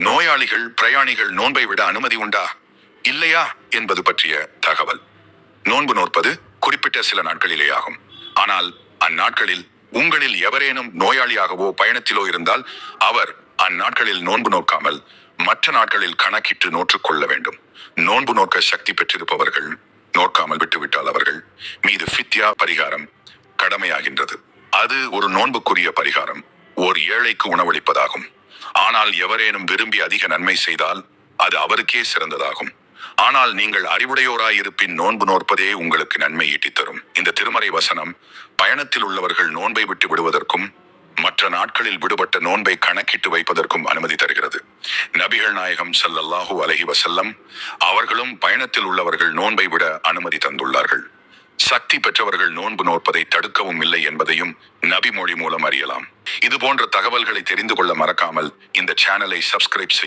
நோயாளிகள் பிரயாணிகள் நோன்பை விட அனுமதி உண்டா? இல்லையா என்பது பற்றிய தகவல். நோன்பு நோற்பது குறிப்பிட்ட சில நாட்களிலே ஆகும் ஆனால் அந்நாட்களில் உங்களில் எவரேனும் நோயாளியாகவோ பயணத்திலோ இருந்தால் அவர் அந்நாட்களில் நோன்பு நோக்காமல் மற்ற நாட்களில் கணக்கிட்டு நோற்றுக்கொள்ள வேண்டும். நோன்பு நோக்க சக்தி பெற்றிருப்பவர்கள் நோக்காமல் விட்டுவிட்டால் அவர்கள் மீது ஃபித்யா பரிகாரம் கடமையாகின்றது. அது ஒரு நோன்புக்குரிய பரிகாரம். ஓர் ஏழைக்கு உணவளிப்பதாகும். ஆனால் எவரேனும் விரும்பி அதிக நன்மை செய்தால் அது அவருக்கே சிறந்ததாகும். ஆனால் நீங்கள் அறிவுடையோராயிருப்பின் நோன்பு நோற்பதே உங்களுக்கு நன்மை ஈட்டித்தரும் இந்த திருமறை வசனம் பயணத்தில் உள்ளவர்கள் நோன்பை விட்டு விடுவதற்கும் மற்ற நாட்களில் விடுபட்ட நோன்பை கணக்கிட்டு வைப்பதற்கும் அனுமதி தருகிறது. நபிகள் நாயகம் ஸல்லல்லாஹு அலஹி வசல்லம் அவர்களும் பயணத்தில் உள்ளவர்கள் நோன்பை விட அனுமதி தந்துள்ளார்கள். சக்தி பெற்றவர்கள் நோன்பு நோற்பதை தடுக்கவும் இல்லை என்பதையும் நபி மொழி மூலம் அறியலாம். இது போன்ற தகவல்களை தெரிந்து கொள்ள மறக்காமல் சேனலை சப்ஸ்கிரைப் செய்ய